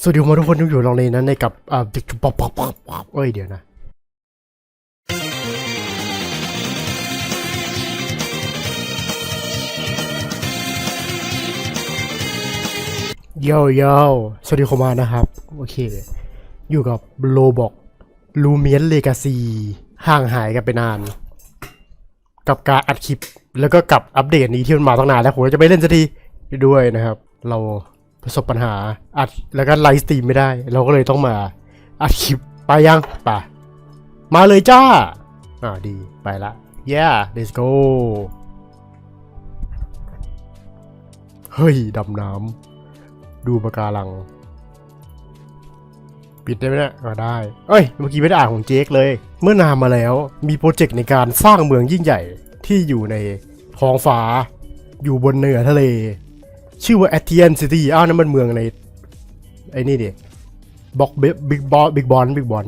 สวัสดีมาทุกคนที่อยู่ลองเลนนั้นในกับอ่าเด็กป๊อปป๊อปป๊อปป๊อปเอ้ยเดี๋ยวนะโยโย่สวัสดีคุณมานะครับ โอเค อยู่กับโลบอกลูเมียนเลกาซีห่างหายกันไปนาน กับการอัดคลิป แล้วก็กับอัปเดตนี้ที่มันมาตั้งนานแล้วผมจะไม่เล่นสักทีด้วยนะครับ เรา ประสบปัญหาอัดแล้วก็ไลฟ์สตรีมไม่ได้ เราก็เลยต้องมาอัดคลิปไปยังไปมาเลยจ้า อ่าดีไปละ yeah let's go เฮ้ย ดำน้ำดูปะการัง ปิดได้ไหมเนี่ยอ่าได้ เอ้ย เมื่อกี้ไม่ได้อ่านของเจคเลย เมื่อนานมาแล้วมีโปรเจกต์ในการสร้างเมืองยิ่งใหญ่ที่อยู่ในท้องฟ้า อยู่บนเหนือทะเล ชื่อว่า a t i a n City อ้าวนั่นมันเมืองในไอ้นี่ดิบ็อกบิ๊กบอสบิ๊กบอลบิ๊กบอล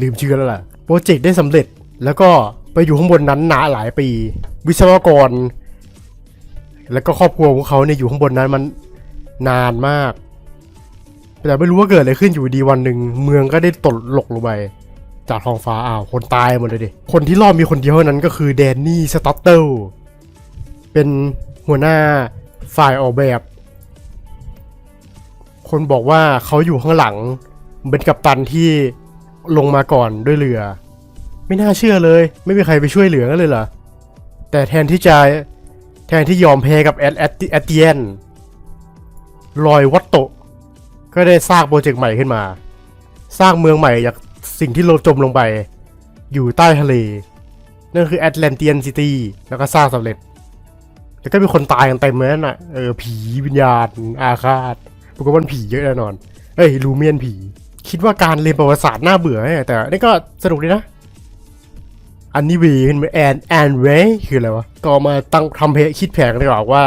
ลืมชื่อแล้วล่ะ โปรเจกต์ได้สำเร็จแล้วก็ไปอยู่ข้างบนนั้นนานหลายปี วิศวกร แล้วก็ครอบครัวของเขาเนี่ยอยู่ข้างบนนั้นมันนานมาก แต่ไม่รู้ว่าเกิดอะไรขึ้นอยู่ดีวันหนึ่งเมืองก็ได้ตกหลกลงไปจากท้องฟ้าอ้าวคนตายหมดเลยดิ คนที่รอดมีคนเดียวเท่านั้นก็คือแดนนี่สตัตเตลเป็นหัวหน้า ฝ่ายออกแบบ คนบอกว่าเขาอยู่ข้างหลัง เป็นกัปตันที่ลงมาก่อนด้วยเรือ ไม่น่าเชื่อเลย ไม่มีใครไปช่วยเหลือกันเลยเหรอ แต่แทนที่จะแทนที่ยอมแพ้กับแอดแอดแอดเยนลอยวัตโตก็ได้สร้างโปรเจกต์ใหม่ขึ้นมา สร้างเมืองใหม่จากสิ่งที่เราจมลงไป อยู่ใต้ทะเล นั่นคือแอตแลนเตียนซิตี้ แล้วก็สร้างสำเร็จ แล้วก็มีคนตายกันเต็มเลยนั่นน่ะเออผีวิญญาณ อาฆาตปรากฏว่าผีเยอะแน่นอนเอ้ยลูเมียนผี คิดว่าการเรียนประวัติศาสตร์น่าเบื่อไงแต่นี่ก็สนุกดีนะอันนี้วีขึ้นมาแอนแอนเวคืออะไรวะ ก็มาตั้งทำเพคิดแผนกันดีกว่าว่า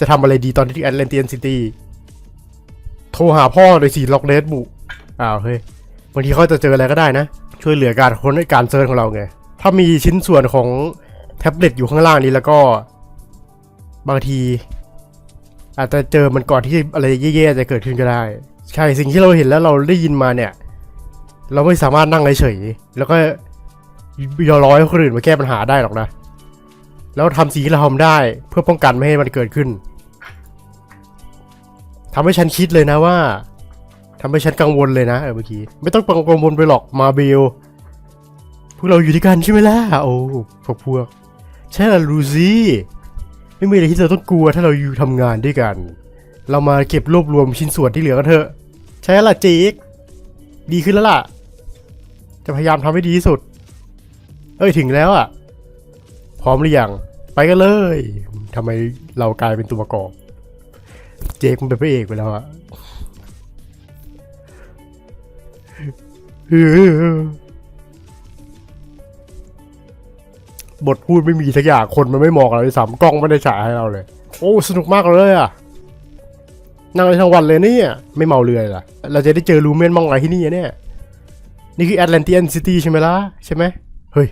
จะทำอะไรดีตอนที่แอตแลนเตียนซิตี้โทรหาพ่อเลยสิล็อกเลสบุอ้าวเฮ้ยบางทีเขาจะเจออะไรก็ได้นะ ช่วยเหลือการคนในการเซิร์ชของเราไง ถ้ามีชิ้นส่วนของแท็บเล็ตอยู่ข้างล่างนี้แล้วก็ บางที อาจจะเจอมันก่อนที่อะไรแย่ๆจะเกิดขึ้นก็ได้ ใช่สิ่งที่เราเห็นแล้วเราได้ยินมาเนี่ย เราไม่สามารถนั่งเฉยๆแล้วก็ยอร้อยคนอื่นมาแก้ปัญหาได้หรอกนะ แล้วทำสิ่งที่เราทำได้เพื่อป้องกันไม่ให้มันเกิดขึ้นทำให้ฉันคิดเลยนะว่าทำให้ฉันกังวลเลยนะเออเมื่อกี้ไม่ต้องกังวลไปหรอกมาเบลพวกเราอยู่ด้วยกันใช่ไหมล่ะโอ้พวกพวกใช่ละลูซี่ ไม่มีอะไรที่เราต้องกลัวถ้าเราอยู่ทำงานด้วยกัน เรามาเก็บรวบรวมชิ้นส่วนที่เหลือกันเถอะ ใช่ละจ๊กดีขึ้นแล้วล่ะ จะพยายามทำให้ดีที่สุด เอ้ยถึงแล้วอะ พร้อมหรือยัง ไปกันเลยทำไมเรากลายเป็นตัวประกอบ เจคมันเป็นพระเอกไปแล้วอะ บทพูดไม่มีสักอย่างคนมันไม่มองเราเลยสามกล้องไม่ได้ฉายให้เราเลย โอ้สนุกมากเลยอะนั่งเลยทั้งวันเลยเนี่ยไม่เมาเรือเลยล่ะ เราจะได้เจอลูเมนมองอะไรที่นี่เนี่ย นี่คือแอตแลนติอันซิตี้ใช่ไหมล่ะใช่ไหมเฮ้ย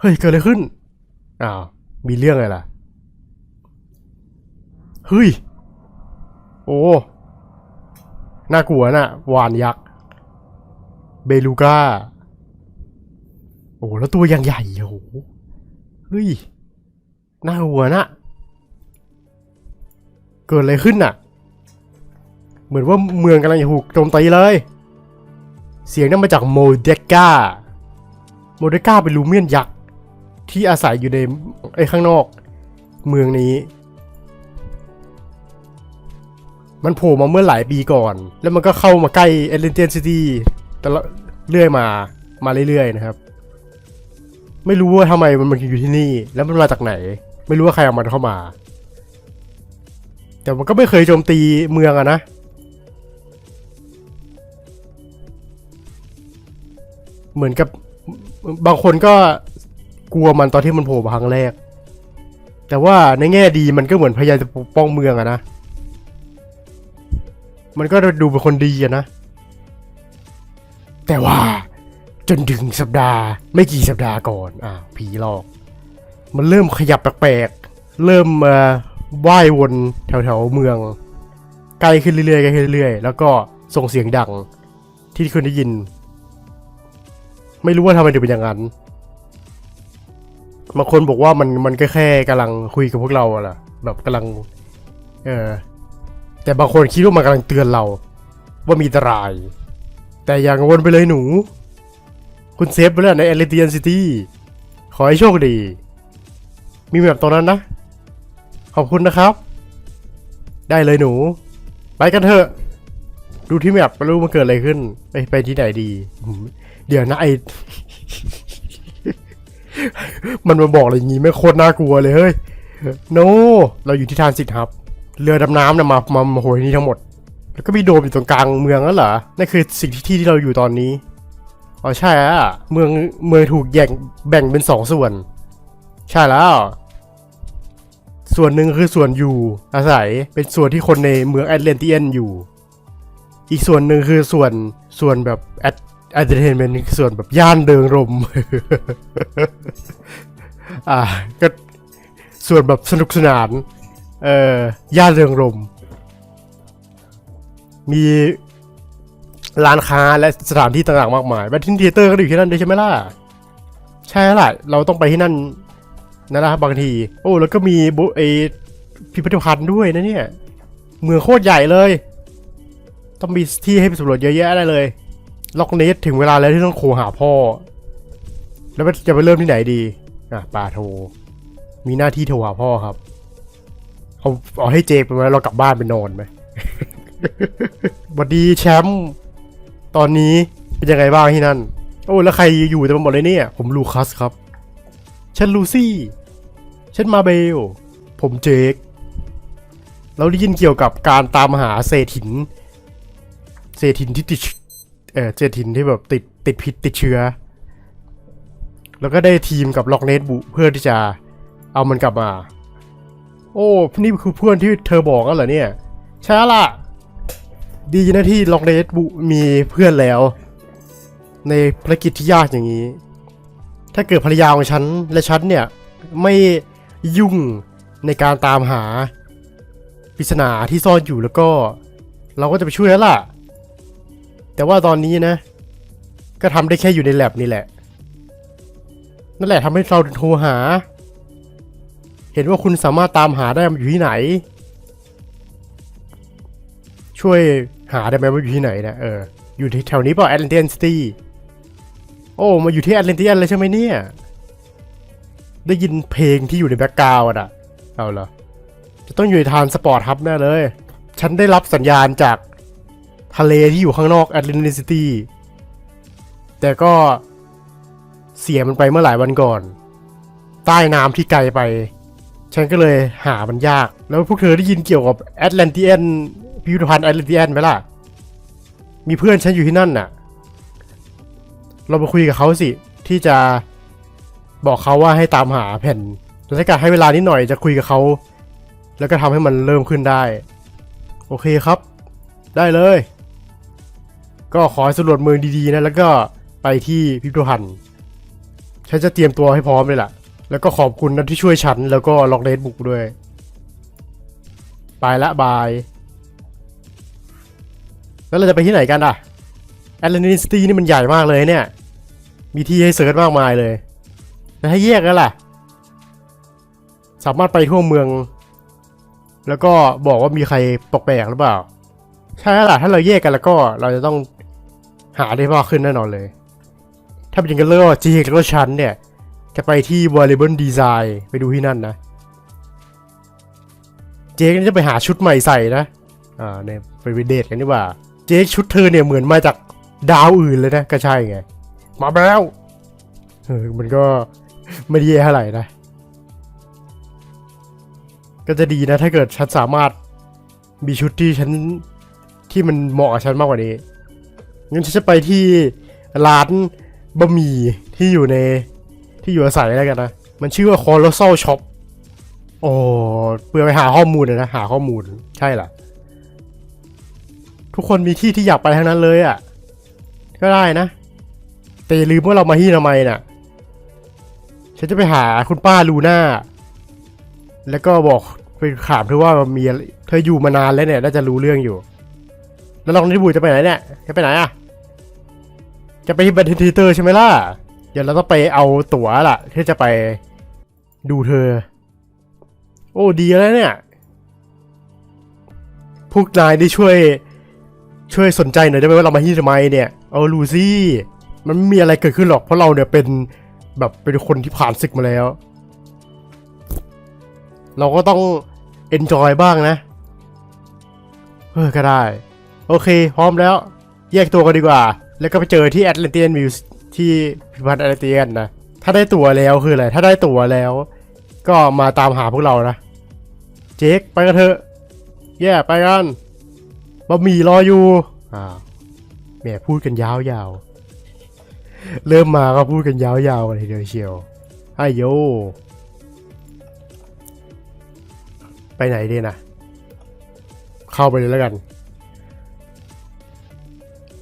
เฮ้ย เกิดอะไรขึ้น อ้าว มีเรื่องอะไรล่ะ เฮ้ย โอ้ น่ากลัวน่ะ วานยักษ์ เบลูก้า โอ้ แล้วตัวยังใหญ่โอ้โหเฮ้ยน่ากลัวนะเกิดอะไรขึ้นน่ะ เหมือนว่าเมืองกำลังจะถูกโจมตีเลย เสียงนั่นมาจากโมเดกาโมเดกาเป็นลูเมียนยักษ์ที่อาศัยอยู่ในไอ้ข้างนอก เมืองนี้ มันโผล่มาเมื่อหลายปีก่อน แล้วมันก็เข้ามาใกล้เอเลนเทนซิตี้แต่ละเรื่อยมา มาเรื่อยๆนะครับ ไม่รู้ว่าทำไมมันมันอยู่ที่นี่ แล้วมันมาจากไหน ไม่รู้ว่าใครเอามันเข้ามา แต่มันก็ไม่เคยโจมตีเมืองอะนะเหมือนกับบางคนก็กลัวมันตอนที่มันโผล่มาครั้งแรก แต่ว่าในแง่ดีมันก็เหมือนพยายามจะปกป้องเมืองอะนะ มันก็ดูเป็นคนดีอะนะ แต่ว่า จนถึงสัปดาห์ ไม่กี่สัปดาห์ก่อนอ่าผีหลอก มันเริ่มขยับแปลกๆ เริ่มมาว่ายวนแถวๆเมืองใกลขึ้นเรื่อยๆใกลขึ้นเรื่อยๆ แล้วก็ส่งเสียงดังที่คุณได้ยิน ไม่รู้ว่าทำไมถึงเป็นอย่างนั้นบางคนบอกว่ามันมันก็แค่กำลังคุยกับพวกเราอะล่ะ แบบกำลัง เออแต่บางคนคิดว่ามันกำลังเตือนเรา ว่ามีอันตราย แต่อย่างกังวลไปเลยหนู คุณเซฟไปแล้วในเอลิเทียนซิตี้ขอให้โชคดี มีแบบตรงนั้นนะ ขอบคุณนะครับ ได้เลยหนู ไปกันเถอะ ดูที่แมปไม่รู้มันเกิดอะไรขึ้น ไปไปที่ไหนดี เดี๋ยวนะไอมันมาบอกอะไรอย่างงี้ไม่โคตรน่ากลัวเลยเฮ้ย โน เราอยู่ที่ทานสิทธิ์ครับ เรือดำน้ำนี่ยมามามาโหยนี่ทั้งหมด แล้วก็มีโดมอยู่ตรงกลางเมืองนั่นเหรอ นั่นคือสิ่งที่ที่เราอยู่ตอนนี้ อ๋อใช่อะเมืองเมืองถูกแยกแบ่งเป็นสองส่วน ใช่แล้ว ส่วนหนึ่งคือส่วนอยู่อาศัยเป็นส่วนที่คนในเมืองแอตแลนติเอนอยู่ อีกส่วนหนึ่งคือส่วนส่วนแบบแอดแอดเทนเมนส่วนแบบย่านเดิงรม อ่าก็ส่วนแบบสนุกสนาน เอ่อย่านเริงรม มี ร้านค้าและสถานที่ต่างๆมากมายแบททินเทเตอร์ก็อยู่ที่นั่นด้วยใช่ไหมล่ะ ใช่ล่ะ เราต้องไปที่นั่นนั่นละครับบางที โอ้ แล้วก็มีบุไอพิพิธภัณฑ์ด้วยนะเนี่ย เมืองโคตรใหญ่เลย ต้องมีที่ให้ไปสำรวจเยอะแยะได้เลย ล็อกเนสถึงเวลาแล้วที่ต้องโทรหาพ่อ แล้วจะไปเริ่มที่ไหนดี อะปาโท มีหน้าที่โทรหาพ่อครับเอาเอาให้เจกไปไว้เรากลับบ้านไปนอนไหมสวัสดีแชมป์ ตอนนี้เป็นยังไงบ้างที่นั่น โอ้แล้วใครอยู่เต็มไปหมดเลยเนี่ย ผมลูคัสครับ ฉันลูซี่ ฉันมาเบล ผมเจค เราได้ยินเกี่ยวกับการตามหาเศษหิน เศษหินที่ติด เออเศษหินที่แบบติดติดพิษติดเชื้อ แล้วก็ได้ทีมกับล็อกเนตบุเพื่อที่จะเอามันกลับมา โอ้ นี่คือเพื่อนที่เธอบอกกันเหรอเนี่ยใช่ละ ดีนะที่ล็อกเนตบุมีเพื่อนแล้ว ในภารกิจที่ยากอย่างนี้ ถ้าเกิดภรรยาของฉันและฉันเนี่ยไม่ยุ่งในการตามหาปริศนาที่ซ่อนอยู่แล้วก็ เราก็จะไปช่วยแล้วล่ะ แต่ว่าตอนนี้นะ ก็ทำได้แค่อยู่ในแลบนี่แหละ นั่นแหละทำให้เราโทรหา เห็นว่าคุณสามารถตามหาได้มันอยู่ที่ไหน ช่วย หาได้ไหมว่าอยู่ที่ไหนนะเออ อยู่ที่แถวนี้เปล่าแอตแลนติ n นซิตี้โอ้ มาอยู่ที่แอตแลนติ n นเลยใช่ไหมเนี่ย ได้ยินเพลงที่อยู่ในแบ็กกราวด์อะ เอาเหรอ จะต้องอยู่ในทานสปอร์ตฮับแน่เลย ฉันได้รับสัญญาณจากทะเลที่อยู่ข้างนอกแอตแลนตินซิตี้ แต่ก็เสียมันไปเมื่อหลายวันก่อน ใต้น้ำที่ไกลไป ฉันก็เลยหามันยาก แล้วพวกเธอได้ยินเกี่ยวกับแอตแลนติ n น พิพิธภัณฑ์แอตแลนติ n ไหมล่ะ มีเพื่อนฉันอยู่ที่นั่นน่ะ เราไปคุยกับเขาสิ ที่จะบอกเขาว่าให้ตามหาแผ่นแล้วถ้าเกิดให้เวลานิดหน่อยจะคุยกับเขา แล้วก็ทำให้มันเริ่มขึ้นได้ โอเคครับ ได้เลย ก็ขอให้สำรวจเมืองดีๆนะ แล้วก็ไปที่พิพิธภัณฑ์ฉันจะเตรียมตัวให้พร้อมเลยล่ะ แล้วก็ขอบคุณนะที่ช่วยฉัน แล้วก็ล็อกเดทบุกด้วย ไปละบาย แล้วเราจะไปที่ไหนกันอะแอตแลนติสตี้นี่มันใหญ่มากเลยเนี่ย มีที่ให้เสิร์ชมากมายเลยแล้วให้แยกกันล่ะ สามารถไปทั่วเมือง แล้วก็บอกว่ามีใครตกแปลกหรือเปล่า ใช่แล้วล่ะ ถ้าเราแยกกันแล้วก็เราจะต้องหาได้มากขึ้นแน่นอนเลย ถ้าเป็นอย่างนั้นแล้วก็จีแล้วก็ฉันเนี่ย จะไปที่ Variable Design ไปดูที่นั่นนะ เจ๊ก็จะไปหาชุดใหม่ใส่นะ อ่าเนี่ยไปเดทกันดีกว่า เจ๊ชุดเธอเนี่ยเหมือนมาจากดาวอื่นเลยนะก็ใช่ไง มาแล้วเออมันก็ไม่ด้แย่เท่าไหร่นะ ก็จะดีนะถ้าเกิดฉันสามารถมีชุดที่ฉันที่มันเหมาะกับฉันมากกว่านี้งั้นฉันจะไปที่ร้านบะหมี่ที่อยู่ในที่อยู่อาศัยแล้วกันนะ มันชื่อว่า Colossal Shop โอ้เพื่อไปหาข้อมูลนะ หาข้อมูลใช่ล่ะ ทุกคนมีที่ที่อยากไปทั้งนั้นเลยอะ่ะ ก็ได้นะ แต่อย่าลืมว่าเรามาที่ทำไมน่ะ ฉันจะไปหาคุณป้าลูน่า แล้วก็บอกไปถามเธอว่ามีเธออยู่มานานแล้วเนี่ยน่าจะรู้เรื่องอยู่ แล้วลองนิบูจะไปไหนเนี่ย จะไปไหนอะจะไปที่บันทีเตอร์ใช่ไหมล่ะ เดี๋ยวเราต้องไปเอาตั๋วล่ะที่จะไปดูเธอ โอ้ดีแล้วเนี่ย พวกนายได้ช่วย ช่วยสนใจหน่อยได้ไหมว่าเรามาที่ทำไมเนี่ยเอาลูซี่มันไม่มีอะไรเกิดขึ้นหรอกเพราะเราเนี่ยเป็นแบบเป็นคนที่ผ่านศึกมาแล้ว เราก็ต้อง enjoy บ้างนะเออก็ได้ โอเค พร้อมแล้ว แยกตัวกันดีกว่า แล้วก็ไปเจอที่แอตแลนเทียนมิวส์ที่พิพิธภัณฑ์แอตแลนเทียนนะถ้าได้ตั๋วแล้วคืออะไรถ้าได้ตั๋วแล้ว ก็มาตามหาพวกเรานะ เจ๊กไปกันเถอะ แย่ไปกัน บะหมี่รออยู่อ่าวแหม่พูดกันยาวๆ เริ่มมาก็พูดกันยาวๆกันทีเดียวเชียวไอ้โย ไปไหนดีนะ เข้าไปเลยแล้วกัน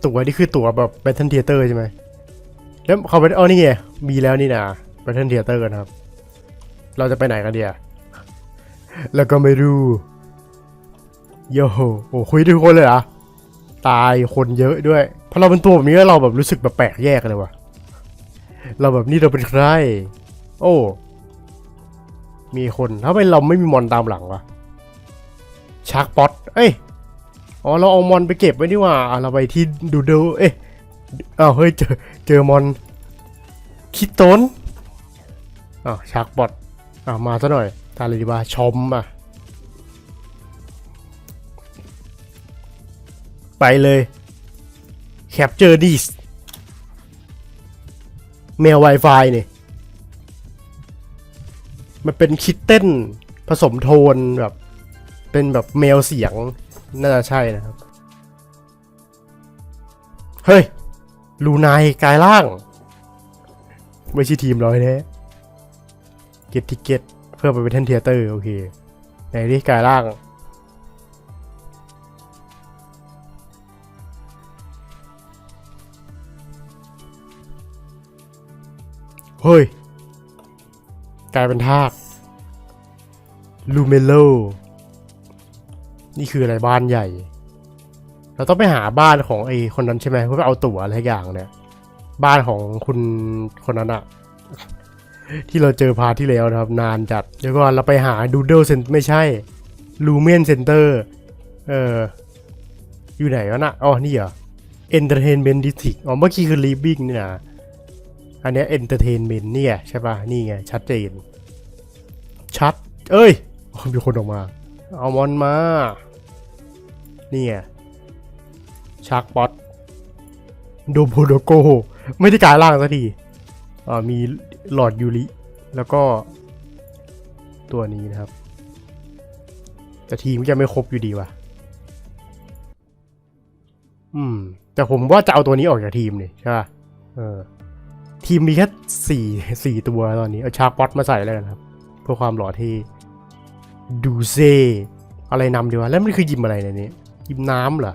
ตั๋วนี่คือตั๋วแบบ Battle Theater ใช่ไหมแล้วเขาไปอ๋อนี่ไงมีแล้วนี่นะ Battle Theater นะครับ เราจะไปไหนกันเดียแล้วก็ไม่รู้ โยโหโอ้คุยทุกคนเลยเหรอ ตายคนเยอะด้วย พอเราเป็นตัวแบบนี้เราแบบรู้สึกแบบแปลกแยกเลยว่ะ เราแบบนี่เราเป็นใคร โอ้ มีคนถ้าไม่เราไม่มีมอนตามหลังวะชักป๊อตเอ้ย อ๋อเราเอามอนไปเก็บไว้นี่ว่าเราไปที่ดูดูเอ้ยอ้าวเฮ้ยเจอเจอมอนคิดต้นอ้าวชักป๊อตอะมาซะหน่อยทาเลยดีว่าชมอะ ไปเลย Capture this แมว Wi-Fi เนี่ยมันเป็นคิดเต้นผสมโทนแบบ เป็นแบบแมวเสียง น่าจะใช่นะครับ เฮ้ย ลูนายกายล่าง ไม่ใช่ทีมร้อยแน่เก็ตทิเก็ตเพื่อไปเป็นเทนเทเตอร์ โอเค ไหนดิกายล่าง เฮ้ย กลายเป็นทากลูเมโล นี่คืออะไรบ้านใหญ่ เราต้องไปหาบ้านของไอ้คนนั้นใช่ไหมเพื่อเอาตั๋วอะไรอย่างเนี่ย บ้านของคุณคนนั้นอะที่เราเจอพาที่แล้วนะครับ นานจัด เดี๋ยวก่อนเราไปหาดูเดิลเซนไม่ใช่ลูเมนเซ็นเตอร์เอออยู่ไหนวะนะอ๋อนี่เหรอ Entertainment District อ๋อเมื่อกี้คือ Living นี่นะ อันนี้ย Entertainment เนี่ยใช่ป่ะ นี่ไง ชัดเจน ชัด เอ้ย มีคนออกมา เอามอนมา นี่ไงชักป๊อตโดโบโดโกไม่ได้กลายร่างสักทีอ่ามีหลอดยูริแล้วก็ ตัวนี้นะครับ แต่ทีมก็จะไม่ครบอยู่ดีว่ะ อืม แต่ผมว่าจะเอาตัวนี้ออกจากทีมเนี่ยใช่ป่ะเออ ทีมมีแค่สี่สี่ตัวตอนนี้ เอาชาร์กป๊อตมาใส่แล้วกันครับ เพื่อความหล่อเที่ดูเซอะไรนำดีวะ แล้วมันคือยิมอะไรในนี้ยิมน้ำเหรอ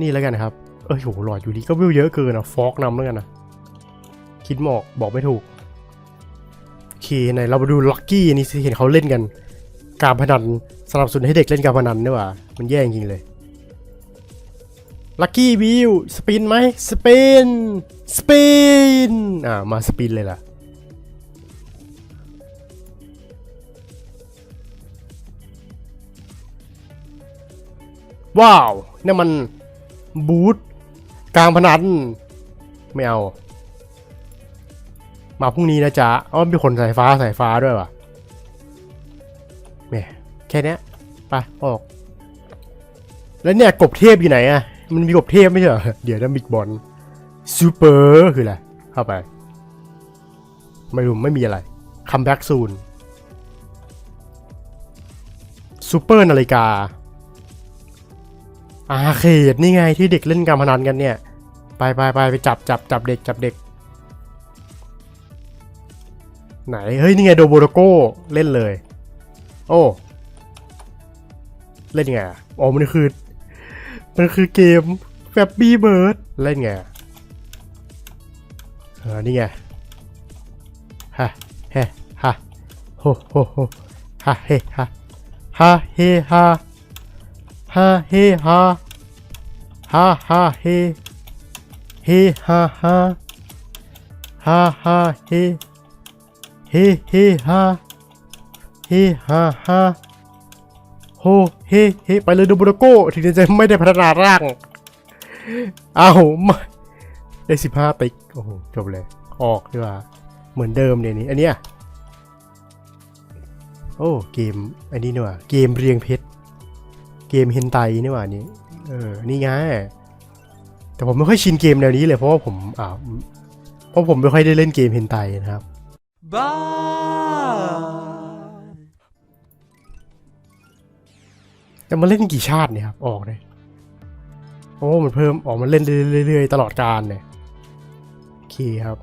นี่แล้วกันครับ เอ้ยโหหลอดอยู่ดีก็วิวเยอะเกินอะ ฟอกนำแล้วกันนะ คิดไม่อกบอกไม่ถูก โอเคไหนเรามาดูลักกี้นี่สิเห็นเขาเล่นกัน การพนันสนับสนุนให้เด็กเล่นการพนันนี่หว่ามันแย่จริงเลย ลักกี้วิวสปินไหมสปินสปินอ่ามาสปินเลยล่ะว้าวนี่มันบูธกลางพนันไม่เอา มาพรุ่งนี้นะจ๊ะอ๋อมีคนสายฟ้าสายฟ้าด้วยวะแหม่แค่นี้ไปออก แล้วเนี่ยกบเทพอยู่ไหนอะ มันมีกบเทพไม่ใช่เหรอ เดี๋ยวนะมิกบอลซูเปอร์คืออะไร เข้าไป ไม่รู้ไม่มีอะไรคัมแบ็กซูนซูเปอร์นาฬิกา อาเขตนี่ไงที่เด็กเล่นการพนันกันเนี่ย ไปไปไปไปจับจับจับเด็กจับเด็ก ไหน เฮ้ย นี่ไงโดโบโดโก้เล่นเลย โอ้ เล่นไงอะอ๋อมันคือ มันคือเกมแฟบบี้เบิร์ดเล่นไงอะเออนี่ไงฮะเฮฮะโฮโฮโฮฮะเฮ้ฮะฮ่าเฮฮ่าฮ่าเฮฮ่าฮ่าฮ่าเฮเฮฮ่าฮ่าฮ่าฮ่าเฮเฮเฮฮ่าเฮฮ่าฮ่า โฮเฮเฮไปเลยดูบุโรโก้ถึงจะไม่ได้พัฒนาร่าง เอาไม่ได้สิบห้าติ๊กโอ้โหจบเลย ออกดีกว่า เหมือนเดิมเนี่ยนี่อันเนี้ยโอ้เกมอันนี้เนี่หว่าเกมเรียงเพชรเกมเฮนไตนี่หว่านี่เออนี่ไงแต่ผมไม่ค่อยชินเกมแนวนี้เลยเพราะว่าผมอ่าเพราะผมไม่ค่อยได้เล่นเกมเฮนไตนะครับ Bye. แต่มาเล่นกี่ชาติเนี่ยครับ ออกเลยโอ้มันเพิ่มออกมาเล่นเรื่อยๆตลอดการเลยโอเคครับ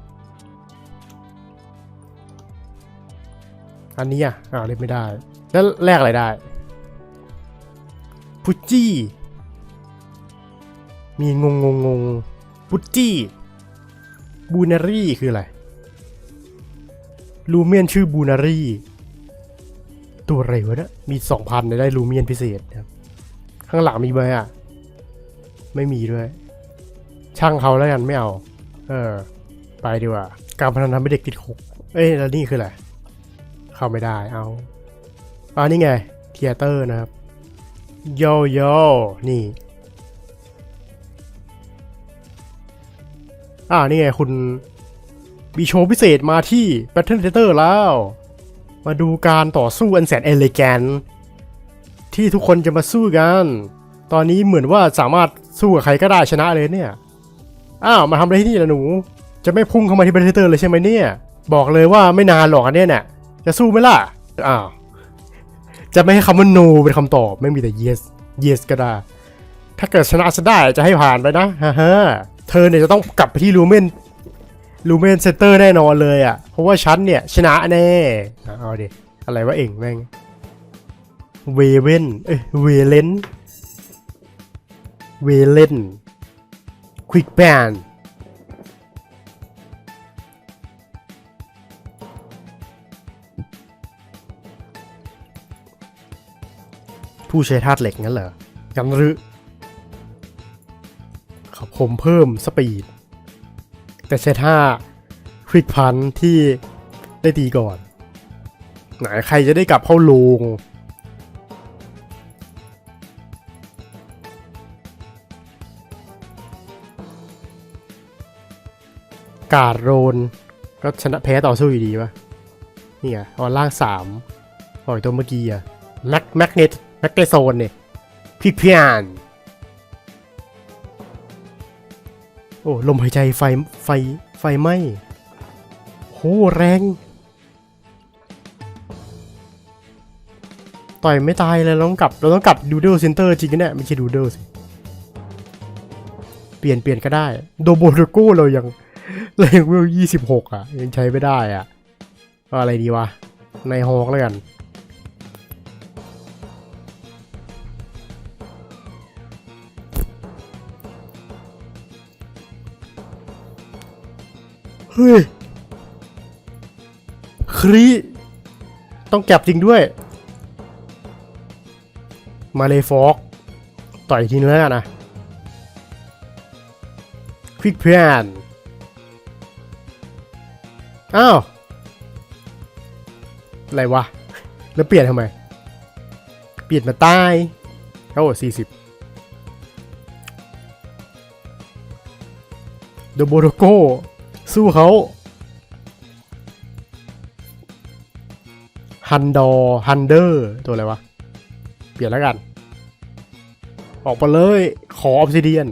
อันนี้อะอ่าเล่นไม่ได้ แล้วแลกอะไรได้พุจี้ มีงงงงงพุจี้บูนารี่คืออะไร ลูเมียนชื่อบูนารี่ ตัวอะไรวะเนี่ยมีสองพันได้ลูเมียนพิเศษครับ ข้างหลังมีไหมอะ ไม่มีด้วย ช่างเขาแล้วกันไม่เอา เออ ไปดีกว่า การพนันทำให้เด็กติดคุก เอ้ยแล้วนี่คืออะไร เข้าไม่ได้ เอาอ่านี่ไงเทียเตอร์นะครับโยโย่นี่ อ่านี่ไงคุณมีโชว์พิเศษมาที่ Battle Theater แล้ว มาดูการต่อสู้อันแสนเอเลแกนที่ทุกคนจะมาสู้กัน ตอนนี้เหมือนว่าสามารถสู้กับใครก็ได้ชนะเลยเนี่ย อ้าวมาทำอะไรที่นี่ล่ะหนู จะไม่พุ่งเข้ามาที่ Battle Theater เลยใช่ไหมเนี่ย บอกเลยว่าไม่นานหรอกอันเนี้ยเนี่ยจะสู้ไหมล่ะ อ้าว จะไม่ให้คำว่า no เป็นคำตอบไม่มีแต่ yes yes ก็ได้ ถ้าเกิดชนะฉันได้จะให้ผ่านไปนะฮ่าฮ่าเธอเนี่ยจะต้องกลับไปที่ลูเมน ลูเมนเซเตอร์แน่นอนเลยอะ เพราะว่าฉันเนี่ย ชนะแน่อะเอาดิ อะไรวะเองแม่ง เวเวนเอ้ยเวเลน เวเลน ควิกแบนผู้ใช้ธาตุเหล็กงั้นเหรอ กันหรือเขาผมเพิ่มสปีด แต่ใช้ท่าควิกพันที่ได้ตีก่อน ไหนใครจะได้กลับเข้าโรงกาดโรน ก็ชนะแพ้ต่อสู้อยู่ดีปะนี่ไงออนล่างสามปล่อยตัวเมื่อกี้อะแม็กแมกเนตแมกเนโซนเนี่ยพี่เพียน โอ้ลมหายใจไฟไฟไฟไหมโหแรง ต่อยไม่ตายเลยเราต้องกลับเราต้องกลับดูเดิลเซนเตอร์จริงกันเนี่ยไม่ใช่ดูเดิลสิเปลี่ยนเปลี่ยนก็ได้ โดโบโดโก้เรายังเรายังเวลยี่สิบหกอะยังใช้ไม่ได้อะอะไรดีวะในฮอกแล้วกัน ฮ้ยครีต้องแก็บจริงด้วย มาเลยฟอกต่อยทีนึงแล้วกันะควิกเพียนอ้าว อะไรวะ แล้วเปลี่ยนทำไม เปลี่ยนมาใต้โอ้สี่สิบเดโบโรโก สู้เขาฮันดอฮันเดอร์ตัวอะไรวะ เปลี่ยนแล้วกัน ออกไปเลย ขอออฟซิเดียน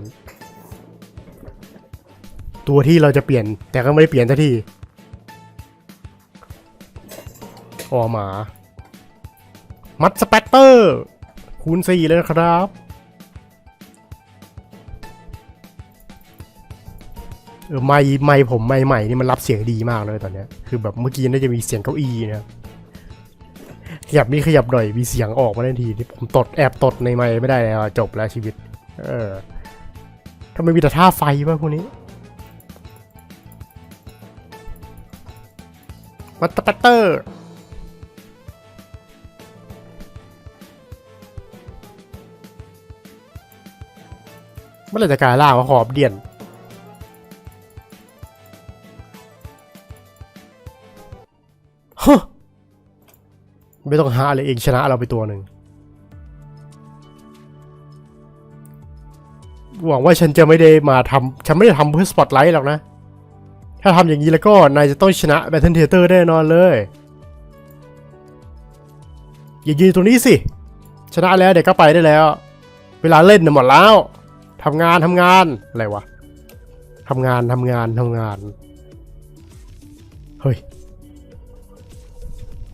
ตัวที่เราจะเปลี่ยน แต่ก็ไม่ได้เปลี่ยนสักทีออหมา มัดสเปตเตอร์ คูณสี่เลยนะครับ เออไม่ไม่ผมไม่ใหม่นี่มันรับเสียงดีมากเลยตอนนี้คือแบบเมื่อกี้น่าจะมีเสียงเก้าอี้นะขยับนี่ขยับหน่อยมีเสียงออกมาทันทีที่ผมตดแอบตดในไม่ไม่ได้แล้วจบแล้วชีวิต เออทำไมมีแต่ท่าไฟวะพวกนี้วัตตเตอร์เมื่อไรจะกลายล่างว่าหอบเดียน ไม่ต้องหาเลยเองชนะเราไปตัวหนึ่งหวังว่าฉันจะไม่ได้มาทำฉันไม่ได้ทำเพื่อสปอตไลท์หรอกนะ ถ้าทำอย่างนี้แล้วก็นายจะต้องชนะแบทเทิลเทเตอร์แน่นอนเลย อย่ายืนตรงนี้สิ ชนะแล้วเดี๋ยวก็ไปได้แล้ว เวลาเล่นน่ะหมดแล้วทำงานทำงานอะไรวะทำงานทำงานทำงาน เฮ้ย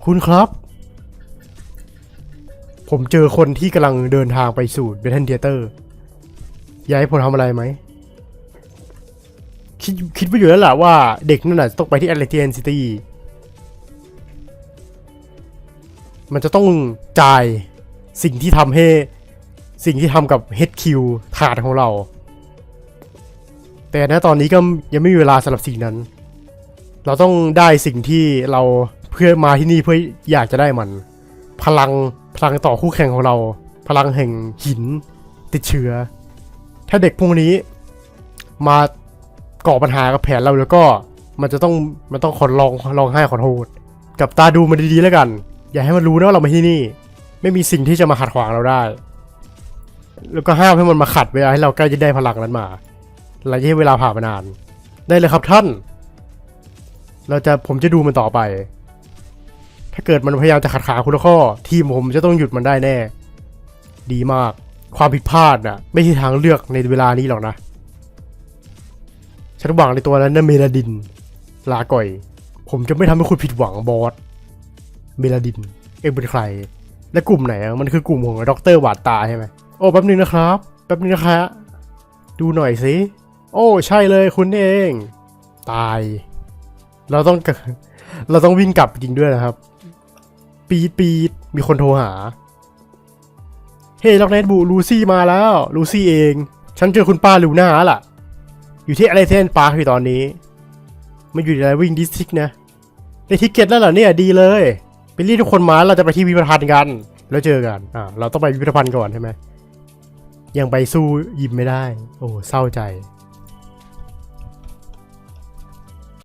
คุณครับ ผมเจอคนที่กำลังเดินทางไปสู่เบทเทนเทเตอร์อยากให้ผมทำอะไรไหม คิดคิดไปอยู่แล้วแหละว่าเด็กนั่นน่ะต้องไปที่ a t l a n t i a n City มันจะต้องจ่ายสิ่งที่ทำให้สิ่งที่ทำกับ HQ ถาดของเรา แต่ณตอนนี้ก็ยังไม่มีเวลาสำหรับสิ่งนั้น เราต้องได้สิ่งที่เราเพื่อมาที่นี่เพื่ออยากจะได้มัน พลังพลังต่อคู่แข่งของเรา พลังแห่งหินติดเชื้อ ถ้าเด็กพวกนี้มาก่อปัญหากับแผนเราแล้วก็มันจะต้องมันต้องขอร้องร้องไห้ขอโทษกับตาดูมันดีๆแล้วกัน อย่าให้มันรู้นะว่าเรามาที่นี่ ไม่มีสิ่งที่จะมาขัดขวางเราได้ แล้วก็ห้ามให้มันมาขัดเวลาให้เราใกล้จะได้พลังนั้นมาระยะเวลาผ่านมานาน ได้เลยครับท่าน เราจะผมจะดูมันต่อไป ถ้าเกิดมันพยายามจะขัดขาคุณข้อ ทีมผมจะต้องหยุดมันได้แน่ ดีมาก ความผิดพลาดน่ะ ไม่ใช่ทางเลือกในเวลานี้หรอกนะ ฉันหวังในตัวนั้นนะเมลาดิน ลาก่อย ผมจะไม่ทำให้คุณผิดหวังบอส เมลาดิน เอ็งเป็นใคร และกลุ่มไหนอะมันคือกลุ่มของด็อกเตอร์หวาดตาใช่ไหมโอ้แป๊บนึงนะครับแป๊บนึงนะคะดูหน่อยสิโอ้ใช่เลยคุณเอง ตาย เราต้องเราต้องวิ่งกลับจริงด้วยนะครับ ปีดปีดมีคนโทรหา เฮ้ล็อกเนตบูลูซี่มาแล้ว ลูซี่เอง ฉันเจอคุณป้าลูน่าล่ะ อยู่ที่อะไรเทนปาร์คอยู่ตอนนี้มาอยู่ในวิ่งดิสทิกนะ ได้ทิกเก็ตแล้วเหรอเนี่ยดีเลย ไปเรียกทุกคนมาเราจะไปที่พิพิธภัณฑ์กัน แล้วเจอกัน อ่า เราต้องไปพิพิธภัณฑ์ก่อนใช่ไหมยังไปสู้ยิมไม่ได้ โอ้เศร้าใจ